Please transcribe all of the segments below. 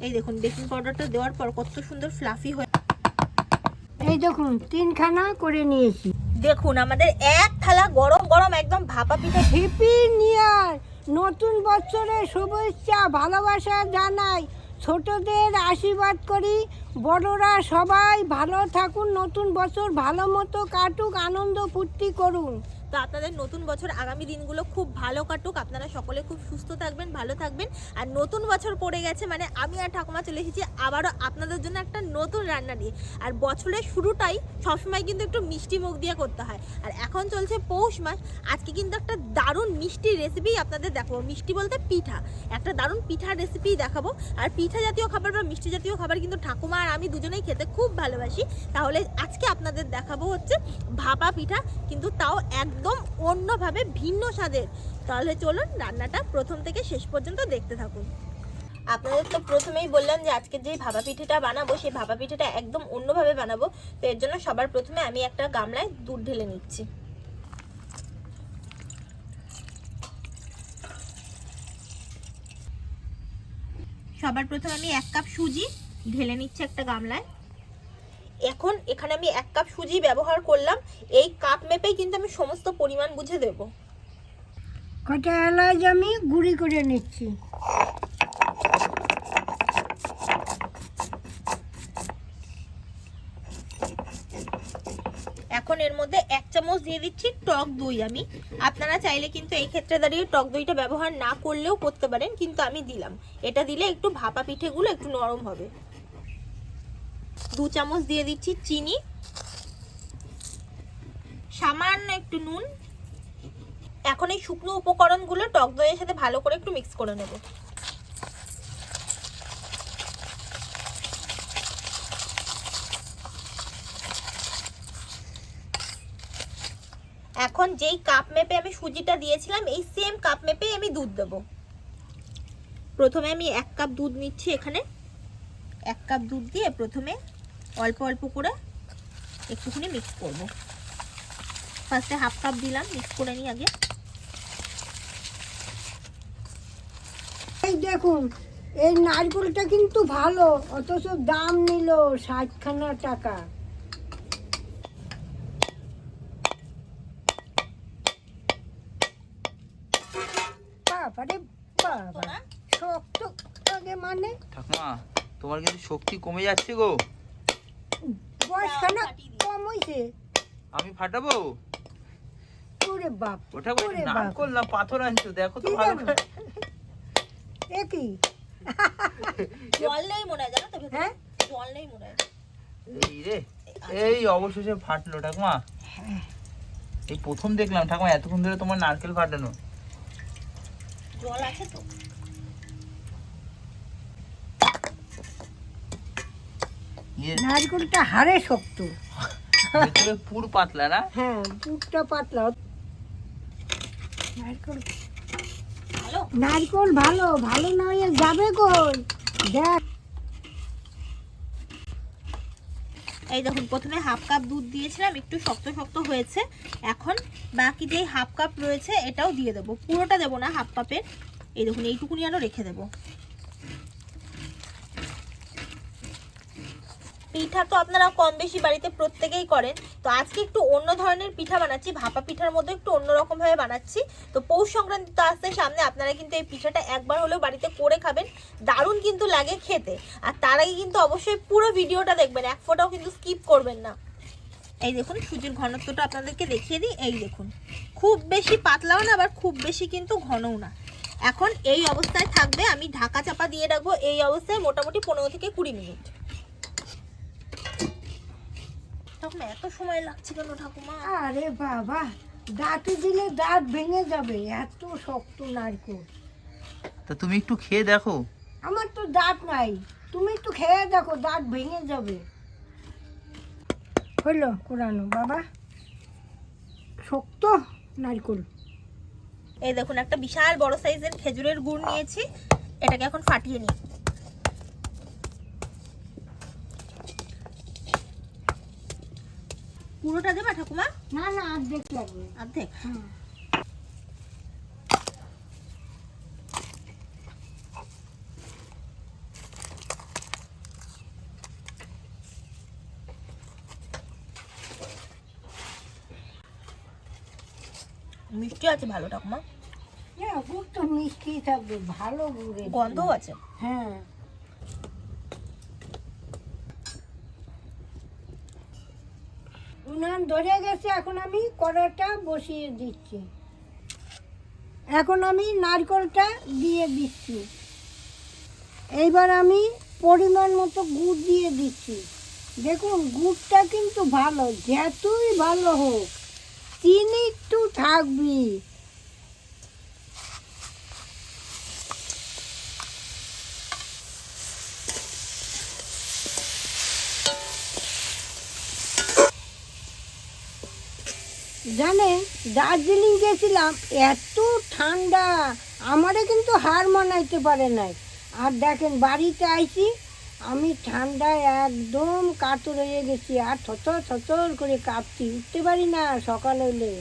এই দেখুন বেকিং পাউডারটা দেওয়ার পর কত সুন্দর ফ্লাফি হয়ে এই দেখুন তিনখানা করে নিয়েছি। দেখুন আমাদের এক থালা গরম গরম একদম ভাপা পিঠা। হ্যাপি নিয়ার নতুন বছরের শুভেচ্ছা ভালোবাসা জানাই। ছোটদের আশীর্বাদ করি। বড়রা সবাই ভালো থাকুন নতুন বছর ভালো মতো কাটুক আনন্দ ফুর্তি করুন। তো আপনাদের নতুন বছর আগামী দিনগুলো খুব ভালো কাটুক। আপনারা সকলে খুব সুস্থ থাকবেন, ভালো থাকবেন। আর নতুন বছর পড়ে গেছে মানে আমি আর ঠাকুমা চলে এসেছি আবারও আপনাদের জন্য একটা নতুন রান্না নিয়ে। আর বছরের শুরুটাই সবসময় কিন্তু একটু মিষ্টি মুখ দিয়ে করতে হয়। আর এখন চলছে পৌষ মাস। আজকে কিন্তু একটা দারুণ মিষ্টি রেসিপি আপনাদের দেখাবো। মিষ্টি বলতে পিঠা। একটা দারুণ পিঠার রেসিপি দেখাবো। আর পিঠা জাতীয় খাবার বা মিষ্টি জাতীয় খাবার কিন্তু ঠাকুমা আর আমি দুজনেই খেতে খুব ভালোবাসি। তাহলে আজকে আপনাদের দেখাবো হচ্ছে ভাপা পিঠা। কিন্তু তাও একদম অন্যভাবে ভিন্ন স্বাদের। তাহলে চলুন রান্নাটা প্রথম থেকে শেষ পর্যন্ত দেখতে থাকুন। আপনাদের তো প্রথমেই বললাম যে আজকে যে ভাপা পিঠেটা বানাবো, সেই ভাপা পিঠেটা একদম অন্যভাবে বানাবো। তো এর জন্য সবার প্রথমে আমি একটা গামলায় দুধ ঢেলে নিচ্ছি। সবার প্রথমে আমি এক কাপ সুজি ঢেলে নিচ্ছি একটা গামলায়। এখন এখানে আমি এক কাপ সুজি ব্যবহার করলাম। এই কাপ মেপেই কিন্তু আমি সমস্ত পরিমাণ বুঝে দেব। কটা এলাচ আমি গুঁড়ি করে নিচ্ছি। এখন এর মধ্যে এক চামচ দিয়ে দিচ্ছি টক দই আমি। আপনারা চাইলে কিন্তু এই ক্ষেত্রে দাঁড়িয়ে টক দইটা ব্যবহার না করলেও করতে পারেন কিন্তু আমি দিলাম। এটা দিলে একটু ভাপা পিঠেগুলো একটু নরম হবে। দু চামচ দিয়ে দিচ্ছি চিনি। সামান্য একটু নুন। এখন এই শুকনো উপকরণগুলো টক দইয়ের সাথে ভালো করে একটু মিক্স করে নেব। এখন যেই কাপ মেপে আমি সুজিটা দিয়েছিলাম, এই সেম কাপ মেপে আমি দুধ দেব। প্রথমে আমি এক কাপ দুধ নিচ্ছি এখানে। এক কাপ দুধ দিয়ে প্রথমে অল্প অল্প করে একটুখানি মিক্স করব। ফার্স্টে হাফ কাপ দিলাম মিক্স করে নিই আগে। এই দেখুন এই নারকেলটা কিন্তু ভালো অথচ দাম নিল ষাটখানা টাকা। বাবারে বাবা শক্ত আগে মানে। ঠাকুমা তোমার কিন্তু শক্তি কমে যাচ্ছে গো। কম আমি ফাটাবো? ওরে বাপ ওটা ওরে বাপ। নারকল পাথর আনছো দেখো তো ভালো এ কি? জল নেই মনে হয় জানো তো হ্যাঁ? জল নেই মনে হয়। এই রে এই অবশেষে ফাটলো ঠাকুমা। এই প্রথম দেখলাম ঠাকুমা এতক্ষণ ধরে তোমার নারকেল ফাটানো। জল আছে তো? নারকেলটা হাড়ে শক্ত। ভেতরে পুর পাতলা না? হ্যাঁ পুরটা পাতলা। নারকেল ভালো? নারকেল ভালো ভালো না হয়ে যাবে কই দেখ। এই দেখুন প্রথমে হাফ কাপ দুধ দিয়েছিলাম একটু শক্ত শক্ত হয়েছে। এখন বাকি যেই হাফ কাপ রয়েছে এটাও দিয়ে দেবো। পুরোটা দেবো না হাফ কাপের। এই দেখুন এইটুকুনি আরও রেখে দেবো। পিঠা তো আপনারা কম বেশি বাড়িতে প্রত্যেকেই করেন। তো আজকে একটু অন্য ধরনের পিঠা বানাচ্ছি, ভাপা পিঠার মধ্যে একটু অন্যরকম ভাবে বানাচ্ছি। তো পৌষ সংক্রান্তি তো আসতে সামনে, আপনারা কিন্তু এই পিঠাটা একবার হলেও বাড়িতে করে খাবেন। দারুণ কিন্তু লাগে খেতে। আর তার আগে কিন্তু অবশ্যই পুরো ভিডিওটা দেখবেন, এক ফোঁটাও কিন্তু স্কিপ করবেন না। এই দেখুন, সুজির ঘনত্বটা আপনাদেরকে দেখিয়ে দিই। এই দেখুন, খুব বেশি পাতলাও না, আবার খুব বেশি কিন্তু ঘনও না। এখন এই অবস্থায় থাকবে, আমি ঢাকা চাপা দিয়ে রাখব। এই অবস্থায় মোটামুটি পনেরো থেকে কুড়ি মিনিট। ঠাকুমা এত সময় লাগছে কেন ঠাকুমা? আরে বাবা দাঁতে দিলে দাঁত ভেঙে যাবে এত শক্ত নারকেল। তা তুমি একটু খেয়ে দেখো। আমার তো দাঁত নাই তুমি একটু খেয়ে দেখো দাঁত ভেঙে যাবে। হইল কোরআনো বাবা। শক্ত নারকেল। এই দেখুন একটা বিশাল বড় সাইজের খেজুরের গুড় নিয়েছি এটাকে এখন ফাটিয়ে নিই। পুরোটা দেবা ঠাকুমা? না না অর্ধেক অর্ধেক মিষ্টি আছে ভালো ঠাকুমা? না গুড় তো মিষ্টি থাকবে ভালো গুড়ে। গন্ধ আছে? হ্যাঁ। উনান ধরে গেছে, এখন আমি কড়াটা বসিয়ে দিচ্ছি। এখন আমি নারকলটা দিয়ে দিচ্ছি। এইবার আমি পরিমাণ মতো গুড় দিয়ে দিচ্ছি। দেখুন, গুড়টা কিন্তু ভালো, যতই ভালো হোক, চিনি একটু থাকবি জানে দার্জিলিং গেছিলাম এত ঠান্ডা আমারে কিন্তু হার মানাইতে পারে নাই। আর দেখেন বাড়িতে আইছি আমি ঠান্ডায় একদম কাতর হয়ে গেছি আর থথর থচর করে কাঁপছি উঠতে পারি না সকাল হলে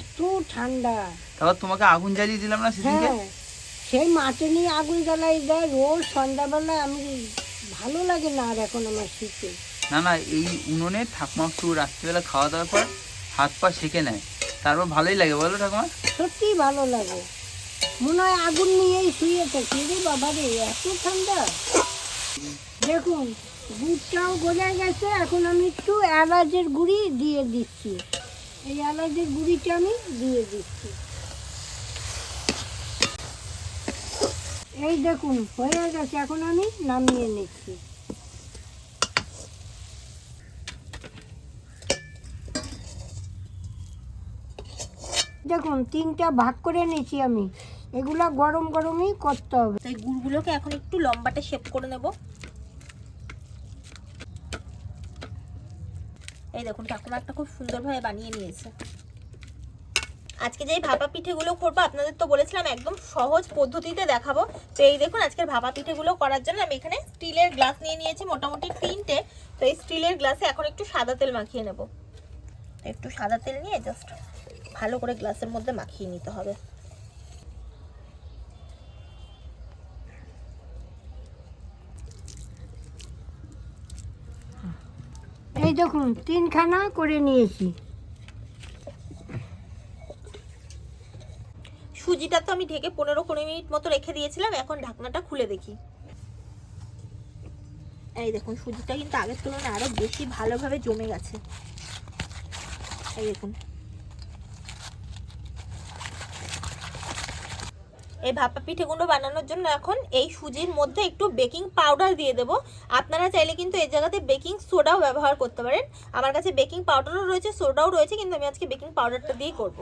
এত ঠান্ডা। তারপর তোমাকে আগুন জ্বালিয়ে দিলাম না সেদিনকে? হ্যাঁ সেই মাঠে নিয়ে আগুন জ্বালাই দেয় রোজ সন্ধ্যাবেলায় আমি ভালো লাগে না আর এখন আমার শীতে। না না এই উনুনে ঠাকুমা একটু রাত্রিবেলা খাওয়া দাওয়ার পর হাত পা সেকে নেয়। তারপর ভালোই লাগে, বলো ঠাকুমা। সত্যিই ভালো লাগে। মনে হয় আগুন নিয়েই শুয়ে থাকি রে বাবা রে, এত ঠান্ডা। দেখুন, গুড়টাও গলে গেছে, এখন আমি একটু এলাচের গুঁড়ি দিয়ে দিচ্ছি। এই এলাচের গুঁড়িটা আমি দিয়ে দিচ্ছি। এই দেখুন, হয়ে গেছে, এখন আমি নামিয়ে নিচ্ছি। দেখুন, তিনটা ভাগ করে নিয়েছি আমি। এগুলা গরম গরমই করতে হবে। এই গুড়গুলোকে এখন একটু লম্বাটা শেপ করে নেব। এই দেখুন ঠাকুমা একটা খুব সুন্দরভাবে বানিয়ে নিয়েছে। আজকে যেই ভাপা পিঠেগুলো করব, আপনাদের তো বলেছিলাম একদম সহজ পদ্ধতিতে দেখাবো। তো এই দেখুন, আজকের ভাপা পিঠেগুলো করার জন্য আমি এখানে স্টিলের গ্লাস নিয়ে নিয়েছি, মোটামুটি তিনটে। তো এই স্টিলের গ্লাসে এখন একটু সাদা তেল মাখিয়ে নেব। একটু সাদা তেল নিয়ে জাস্ট ভালো করে গ্লাসের মধ্যে মাখিয়ে নিতে হবে। এই দেখুন তিনখানা করে নিয়েছি। সুজিটা তো আমি ঢেকে পনেরো কুড়ি মিনিট মতো রেখে দিয়েছিলাম এখন ঢাকনাটা খুলে দেখি। এই দেখুন সুজিটা কিন্তু আগের তুলনায় আরও বেশি ভালোভাবে জমে গেছে। এই দেখুন। এই ভাপা পিঠেগুলো বানানোর জন্য এখন এই সুজির মধ্যে একটু বেকিং পাউডার দিয়ে দেবো। আপনারা চাইলে কিন্তু এই জায়গাতে বেকিং সোডাও ব্যবহার করতে পারেন। আমার কাছে বেকিং পাউডারও রয়েছে, সোডাও রয়েছে, কিন্তু আমি আজকে বেকিং পাউডারটা দিয়েই করব।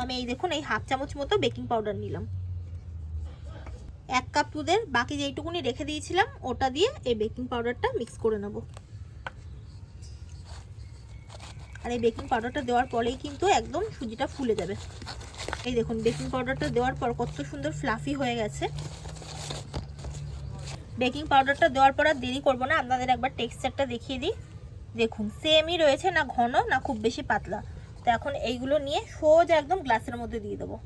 আমি এই দেখুন, এই হাফ চামচ মতো বেকিং পাউডার নিলাম। এক কাপ দুধের বাকি যেইটুকুনি রেখে দিয়েছিলাম, ওটা দিয়ে এই বেকিং পাউডারটা মিক্স করে নেব। আর এই বেকিং পাউডারটা দেওয়ার পরেই কিন্তু একদম সুজিটা ফুলে যাবে। এই দেখুন বেকিং পাউডারটা দেওয়ার পর কত সুন্দর ফ্লাফি হয়ে গেছে। বেকিং পাউডারটা দেওয়ার পর আর দেরি করব না, আপনাদের একবার টেক্সচারটা দেখিয়ে দিই। দেখুন সেমই রয়েছে না ঘন, না খুব বেশি পাতলা। তো এখন এইগুলো নিয়ে সোজা একদম গ্লাসের মধ্যে দিয়ে দেবো।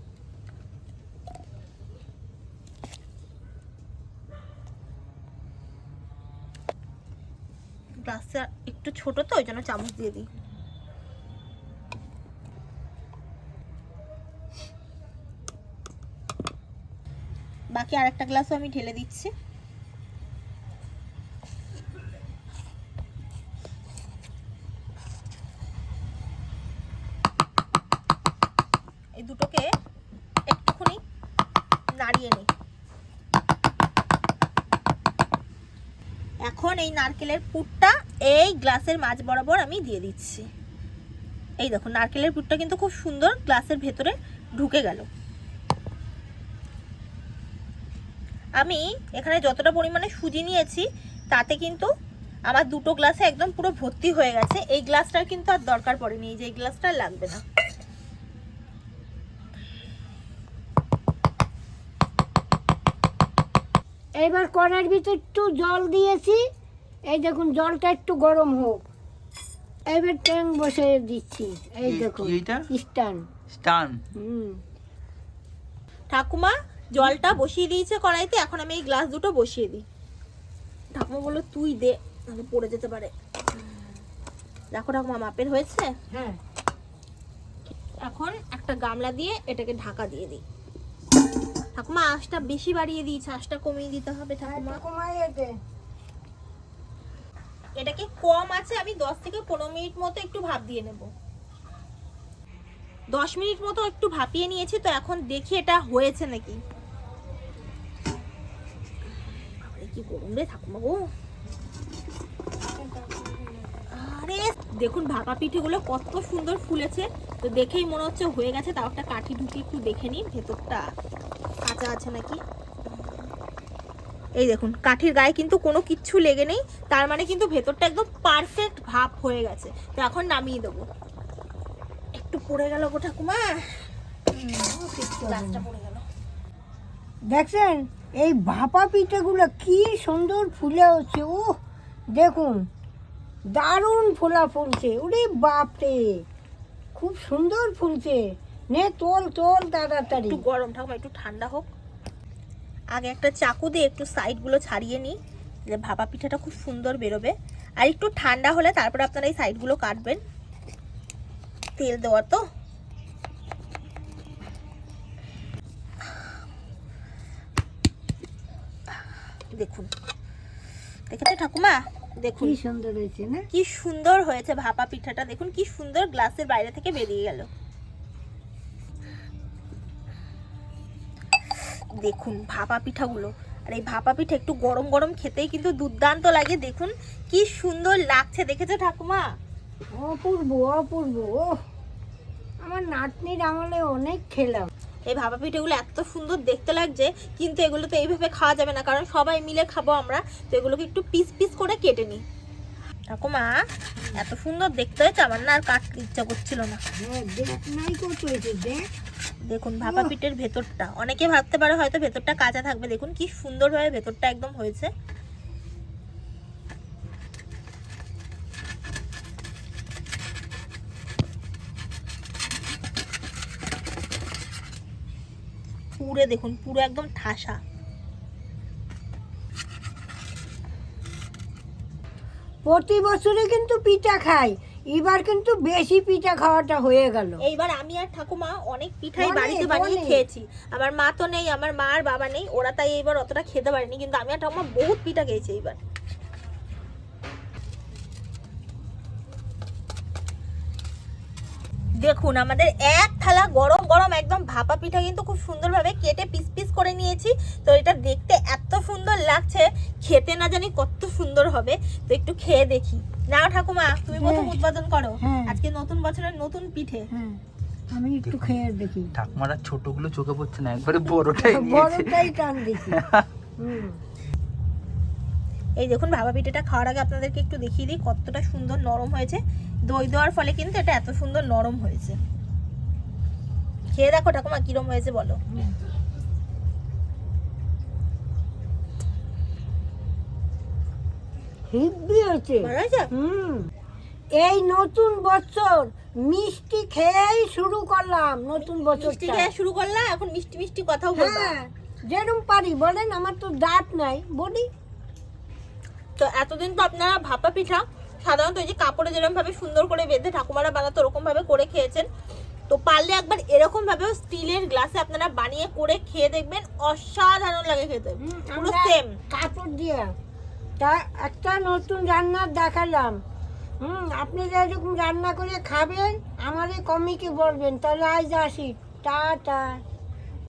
গ্লাসটা একটু ছোট তো, ওই জন্য চামচ দিয়ে দিই। বাকি আরেকটা গ্লাসও আমি ঢেলে দিচ্ছি। এই দুটোকে একটুখানি নাড়িয়ে নিই। এখন এই নারকেলের পুরটা এই গ্লাসের মাঝ বরাবর আমি দিয়ে দিচ্ছি। এই দেখুন নারকেলের পুরটা কিন্তু খুব সুন্দর গ্লাসের ভেতরে ঢুকে গেল। আমি এখানে যতটা পরিমাণে সুজি নিয়েছি তাতে কিন্তু আমার দুটো গ্লাসে একদম পুরো ভর্তি হয়ে গেছে। এই গ্লাসটার কিন্তু আর দরকার পড়েনি এই যে এই গ্লাসটা লাগবে না। এবার কড়াইয়ের ভিতর একটু জল দিয়েছি। এই দেখুন জলটা একটু গরম হোক। এবার ট্যাং বসে দিচ্ছি। এই দেখুন? স্টান। স্টান। হুম। ঠাকুমা জলটা বসিয়ে দিয়েছে কড়াইতে এখন আমি এই গ্লাস দুটো বসিয়ে দিই। ঠাকুমা বলল তুই দে নাহলে পড়ে যেতে পারে। দেখো ঠাকুমা মাপের হয়েছে? হ্যাঁ। এখন একটা গামলা দিয়ে এটাকে ঢাকা দিয়ে দিই। ঠাকুমা আঁশটা বেশি বাড়িয়ে দিয়েছে আঁশটা কমিয়ে দিতে হবে ঠাকুমা। এটাকে কম আছে আমি দশ থেকে পনেরো মিনিট মতো একটু ভাপ দিয়ে নেব। দশ মিনিট মতো একটু ভাপিয়ে নিয়েছি তো এখন দেখি এটা হয়েছে নাকি। কি গরম রে ঠাকুমা গো আরে দেখুন ভাপা পিঠেগুলো কত সুন্দর ফুলেছে। তো দেখেই মনে হচ্ছে হয়ে গেছে। তাও একটা কাঠি ঢুকি একটু দেখে নিই ভেতরটা কাঁচা আছে নাকি? এই দেখুন কাঠির গায়ে কিন্তু কোনো কিচ্ছু লেগে নেই। তার মানে কিন্তু ভেতরটা একদম পারফেক্ট ভাপ হয়ে গেছে। তো এখন নামিয়ে দেবো। একটু পড়ে গেল গো ঠাকুমা। গ্লাসটা পড়ে গেল। দেখছেন? এই ভাপা পিঠেগুলো কি সুন্দর ফুলে হচ্ছে ও দেখুন, দারুণ ফোলা ফুলছে ওরে বাপরে, খুব সুন্দর ফুলছে, নে তোল তোল তাড়াতাড়ি। একটু গরম ঠাকুমা একটু ঠান্ডা হোক। আগে একটা চাকু দিয়ে একটু সাইডগুলো ছাড়িয়ে নিই, যে ভাপা পিঠাটা খুব সুন্দর বেরোবে। আর একটু ঠান্ডা হলে তারপরে আপনারা এই সাইডগুলো কাটবেন। তেল দেওয়া তো। দেখুন। দেখেছ ঠাকুমা? দেখুন। কি সুন্দর হয়েছে না? কি সুন্দর হয়েছে ভাপা পিঠাটা। দেখুন কি সুন্দর গ্লাসের বাইরে থেকে বেরিয়ে গেল। দেখুন ভাপা পিঠাগুলো। আর এই ভাপা পিঠা একটু গরম গরম খেতেই কিন্তু দুর্দান্ত লাগে। দেখুন কি সুন্দর লাগছে। দেখেছ ঠাকুমা? অপূর্ব অপূর্ব ও আমার নাতনির আমলে অনেক খেলাম। এই ভাপা পিঠেগুলো এত সুন্দর দেখতে লাগছে কিন্তু এগুলো তো এইভাবে খাওয়া যাবে না কারণ সবাই মিলে খাব আমরা তো এগুলোকে একটু পিস পিস করে কেটে নিই। ঠাকুমা এত সুন্দর দেখতে হয়েছে আমার না আর কাটতে ইচ্ছা করছিল না। হ্যাঁ দেখুন ভাপা পিঠের ভেতরটা অনেকে ভাবতে পারে হয়তো ভেতরটা কাঁচা থাকবে দেখুন কি সুন্দরভাবে ভেতরটা একদম হয়েছে। পুরে দেখুন পুরো একদম ঠাসা। প্রতি বছরে কিন্তু পিঠা খাই। এবার কিন্তু বেশি পিঠা খাওয়াটা হয়ে গেল। এইবার আমি আর ঠাকুমা অনেক পিঠাই বাড়িতে বানিয়ে খেয়েছি। আমার মা তো নেই আমার মা আর বাবা নেই ওরা তাই এইবার অতটা খেতে পারেনি। কিন্তু আমি আর ঠাকুমা বহুত পিঠা খেয়েছি এইবার। দেখুন আমাদের এক থালা গরম গরম একদম ভাপা পিঠা কিন্তু খুব সুন্দরভাবে কেটে পিস পিস করে নিয়েছি। তো এটা দেখতে এত সুন্দর লাগছে খেতে না জানি কত সুন্দর হবে। তো একটু খেয়ে দেখি। নাও ঠাকুমা তুমি প্রথম উৎপাদন করো। হ্যাঁ। আজকে নতুন বছরের নতুন পিঠে। হ্যাঁ। আমি একটু খেয়ে দেখি। ঠাকুমারা ছোটগুলো চোখে পড়ছে না একবারে বড়টাই নিয়েছে। বড়টাই টান দেখি। হুম। এই দেখুন ভাবা পিঠাটা খাওয়ার আগে আপনাদেরকে একটু দেখিয়ে দিই কতটা সুন্দর নরম হয়েছে। দই দেওয়ার ফলে কিন্তু এটা এত সুন্দর নরম হয়েছে। খেয়ে দেখো ঠাকুমা কিরম হয়েছে বলো। হিব্বি হয়েছে? হুম। এই নতুন বছর মিষ্টি খেয়েই শুরু করলাম নতুন মিষ্টি বছরটা। খেয়ে শুরু করলাম এখন মিষ্টি মিষ্টি কথা বলবা। হ্যাঁ যেরকম পারি বলেন আমার তো দাঁত নাই বলি। তো এতদিন তো আপনারা ভাপা পিঠা সাধারণত এই যে কাপড়ে যেরকম ভাবে সুন্দর করে বেঁধে ঠাকুমারা বানাতো ওরকম ভাবে করে খেয়েছেন। তো পারলে একবার এরকম ভাবে স্টিলের গ্লাসে আপনারা বানিয়ে করে খেয়ে দেখবেন অসাধারণ লাগে খেতে। পুরো সেম কাপড় দিয়ে। তা একটা নতুন রান্না দেখালাম। হুম আপনি যেরকম রান্না করে খাবেন আমাদের কমিকে বলবেন তাহলে আজ আসি। টাটা।